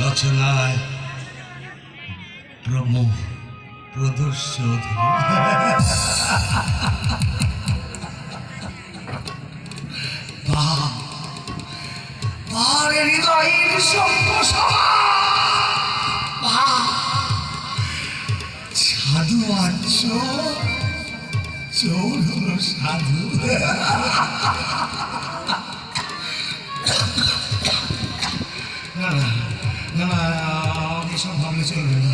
রচনায় প্রমো প্রদর্শন পারে হৃদয়ের সভ্য সাধু আর চোর চোর হলো সাধু। না না সব ভাবলে চলবে না।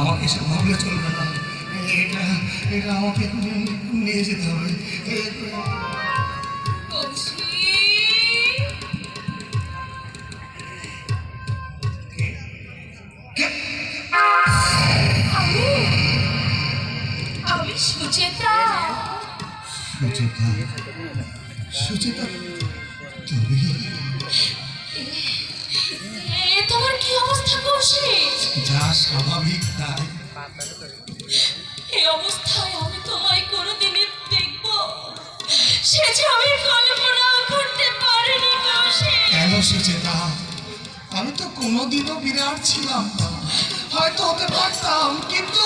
আমাকে সব ভাবলে চলবে না। এটা এটা আমাকে নিয়ে যেতে হবে। সুচেতা সুচেতা, তুমি? কি অবস্থা কৌশিক যা স্বাভাবিক তাই। এই অবস্থায় আমি তোমায় কোনোদিনই দেখব। সে যে আমি কল্পনাও করতে পারিনি কৌশিক কেন সুচেতা আমি তো কোনোদিনও বিরাট ছিলাম। না হয়তো হতে পারতাম কিন্তু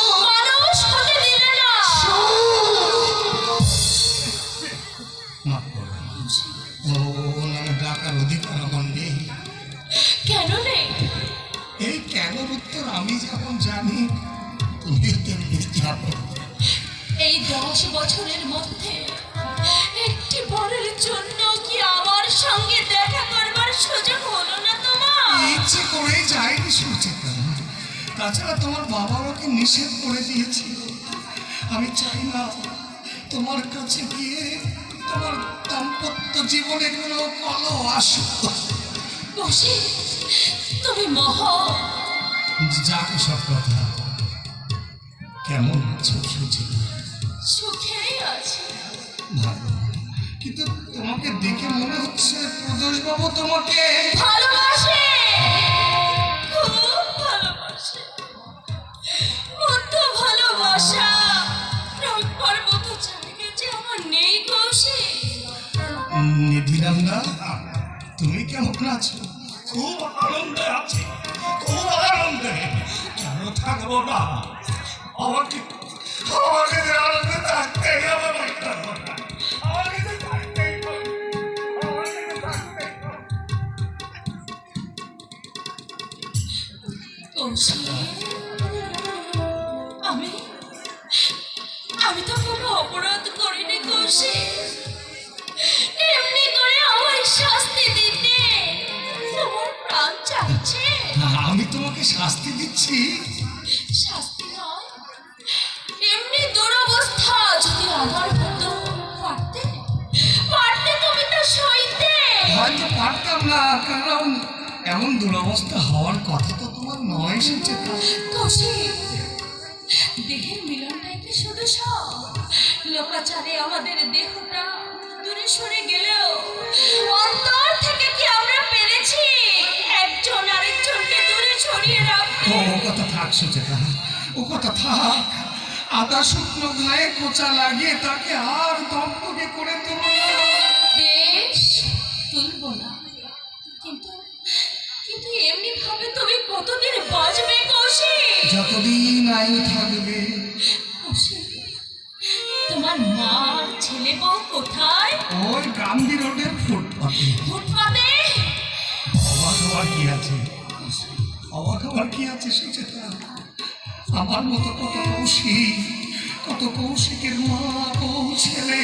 তাছাড়া তোমার বাবা আমাকে নিষেধ করে দিয়েছিল? আমি চাই না তোমার কাছে গিয়ে তোমার দাম্পত্য জীবনে কোনো কল আসুক। বসে তুমি মহ। যাক সব কথা। কেমন আছো সুচেতা সুখেই আছে। ভালো। কিন্তু তোমাকে দেখে মনে হচ্ছে প্রদোষ বাবু তোমাকে ভালোবাসে আমি আমি তো কোনো অপরাধ করিনি কৌশিক। এমনি করে আমায় শাস্তি দিতে তোমার প্রাণ চাচ্ছে আমি তোমাকে শাস্তি দিচ্ছি। শাস্তি নয় এমনি দুরবস্থা যদি আমার হতো পারতে পারতে তুমি তো সইতে। হয়তো পারতাম না কারণ এমন দুরবস্থা হওয়ার কথা তো তোমার নয় সুচেতা কৌশিক দেহের মিলনটাই কি শুধু সব? লোকাচারে আমাদের দেহটা দূরে সরে গেলেও অন্তর থেকে কি আমরা পেরেছি? একজন আরেকজনকে দূরে ছড়িয়ে রাখতে। ও কথা থাক সুচেতা ও কথা থাক। আদা শুকনো গায়ে কোচা লাগিয়ে তাকে আর দম্পকে করে তোলো না। কতদিন বাঁচবে কৌশিক যতদিন আয়ু থাকবে। কৌশিক তোমার মার ছেলে বউ কোথায়? ওই গান্ধী রোডের ফুটপাতে। ফুটপাতে? অবাক হওয়ার কি আছে? অবাক হওয়ার কি আছে সুচেতা? আমার মতো কত কৌশিক কত কৌশিকের মা বউ ছেলে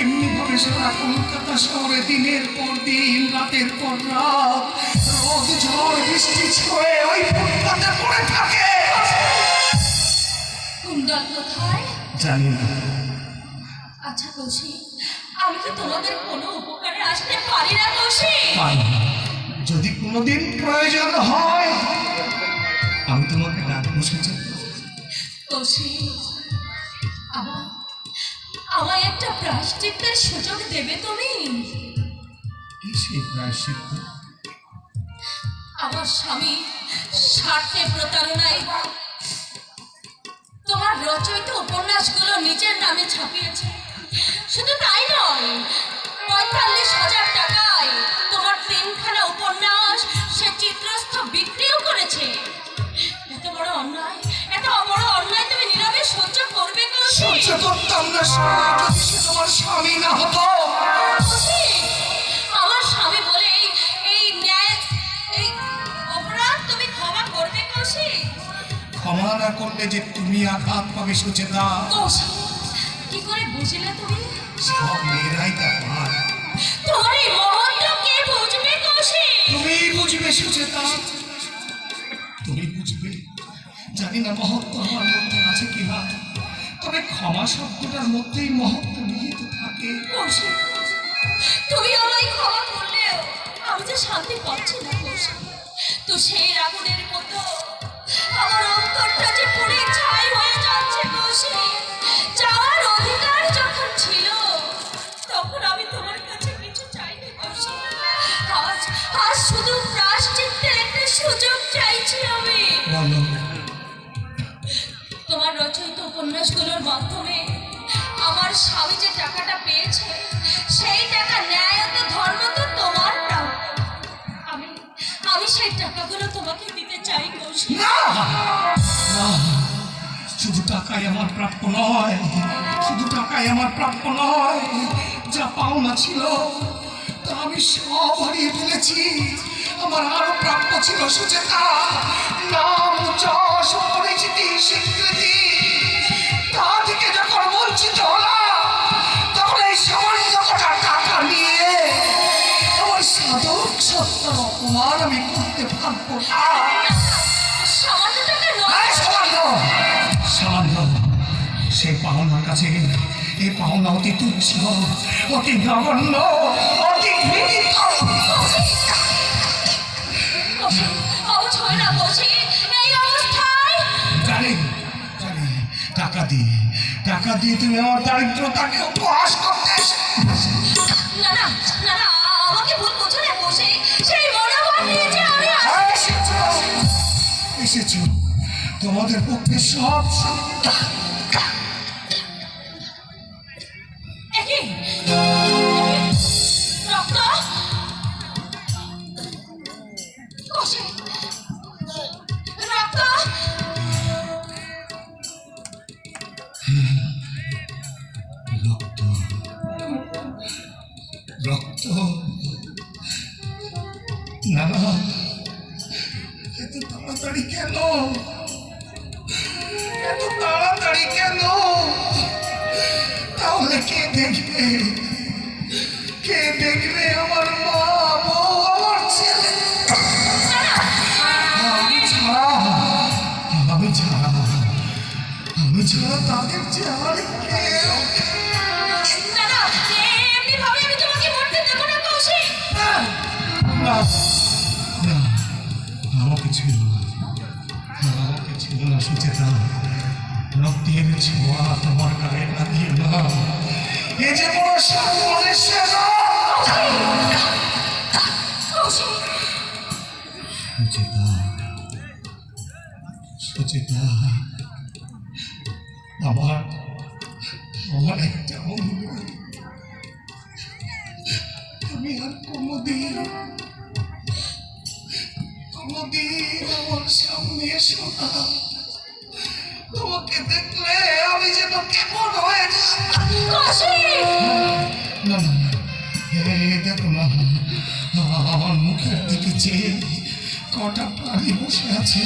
এমনি ভাবে সারা কলকাতা শহরে দিনের পর দিন রাতের পর রাত রোদ ঝড় বৃষ্টি ছয়ে ওই ফুটপাতে পড়ে থাকে। কুণ্ডল কোথায়? জানি না। আচ্ছা কৌশিক আমি কি তোমাদের কোনো উপকারে আসতে পারি না না। যদি কোনোদিন প্রয়োজন হয় আমি তোমাকে ডাকবো সুচেতা কৌশিক আমার আমায় একটা প্রায়শ্চিত্তের সুযোগ দেবে তুমি? সেই প্রায়শ্চিত্ত? আমার স্বামী স্বার্থে প্রতারণায় তোমার রচয়িত উপন্যাসগুলো নিজের নামে ছাপিয়েছে। শুধু তাই নয় পঁয়তাল্লিশ হাজার সন্তান যদি সে তোমার স্বামী না হতো? আমার স্বামী বলে এই- এই ন্যায় এই অপরাধ তুমি ক্ষমা করবে কৌশিক ক্ষমা না করলে যে তুমি আঘাত পাবে সুচেতা। কি করে বুঝলে তুমি? সব মেয়েরাই তা পায় তোমার এই মহত্ব কে বুঝবে কৌশিক তুমি বুঝবে সুচেতা। তুমি বুঝবে জানি না মহত্ব ক্ষমা শব্দটার মধ্যেই মহত্ব নিহিত থাকে। তুমি আমায় ক্ষমা করলেও আমি যে শান্তি পাচ্ছি না তো সেই আগুনের মতো আমার অন্তরটা যে পুড়ে শুধু টাকাই আমার প্রাপ্য নয়, শুধু টাকাই আমার প্রাপ্য নয়, যা পাওনা ছিল, তা আমি সব হারিয়ে ফেলেছি। আমার আরও প্রাপ্য ছিল সুচেতা, নাম যশ পরিচিতি স্বীকৃতি। তা থেকে যখন বঞ্চিত হলাম, তখন এই সামান্য কটা টাকা নিয়ে আমার সাধক সত্তার অপমান আমি করতে পারব না। সেই পাওনার কাছে এই পাওনা অতি তুচ্ছ অতি নগণ্য অতি ঘৃণিত হয় জানি জানি টাকা দিয়ে টাকা দিয়ে তুমি আমার দারিদ্রতাকে উপহাস করতে এসে- না না না না আমাকে ভুল বোঝো না কৌশিক সেই মনোভাব নিয়ে যে আমি এসেছ এসেছ। তোমাদের পক্ষে সব একই রক্ত এত তাড়াতাড়ি কেন? এত তাড়াতাড়ি কেন? তাহলে কে দেখবে? কে দেখবে আমার মা আমার ছেলে? আমি ছাড়া আমি ছাড়া তাদের যে আর কেউ না না আমাকে ছিল না সুচেতা রক্তের ছোঁয়া তোমার গায়ে লাগিয়ে না এ যে বড় সুচেতা আমার আমি আর কোনোদিন কোনোদিন আমার সামনে এসো না। তোমাকে দেখলে আমি যেন কেমন হয়ে না দেখো না আমার মুখের দিকে চেয়ে কটা প্রাণী বসে আছে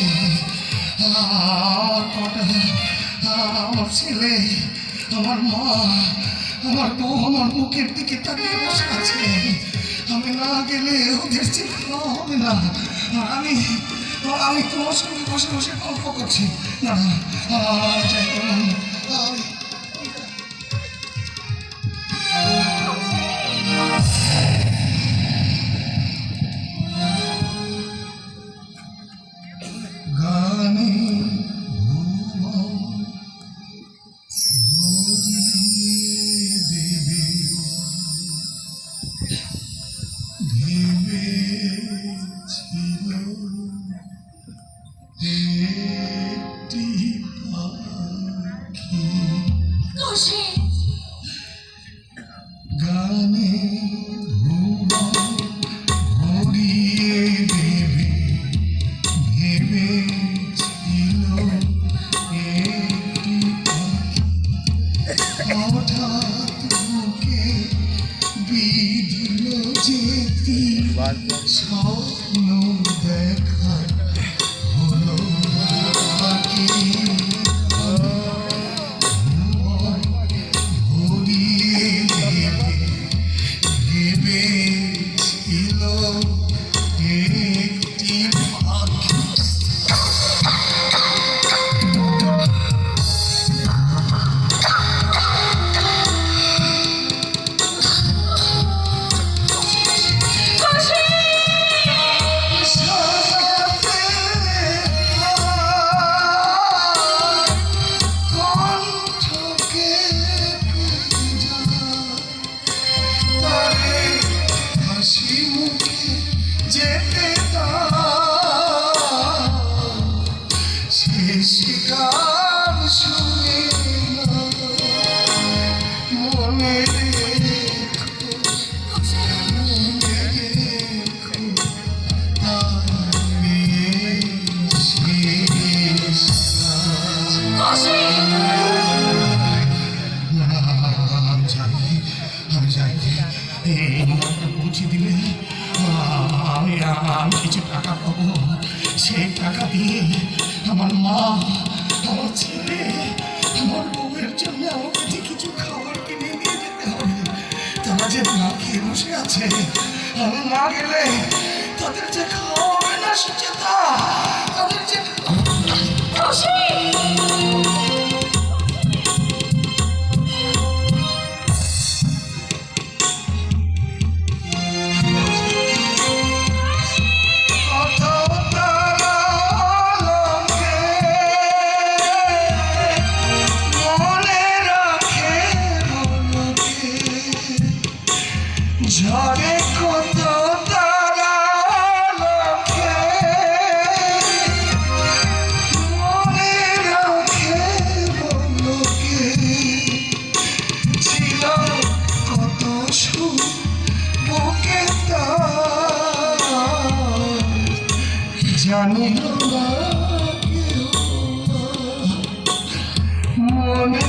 আমার কটা আমার ছেলে আমার মা আমার বউ আমার মুখের দিকে তাকিয়ে বসে আছে। আমি না গেলে ওদের চিন্তা হবে না। আমি আমি তোমার সঙ্গে বসে বসে গল্প করছি। না আর মা, আমার ছেলে, আমার বউয়ের জন্য আমাকে যে কিছু খাবার কিনে নিয়ে যেতে হবে। তারা যে না খেয়ে বসে আছে আমি না গেলে তাদের যে খাওয়া হবে না সুচেতা তাদের যে ঝড়ে কত জানি মনে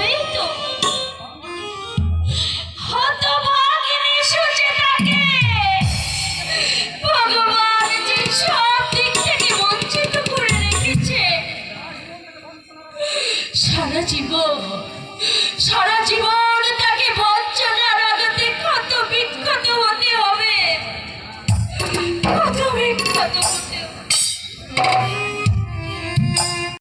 Momento!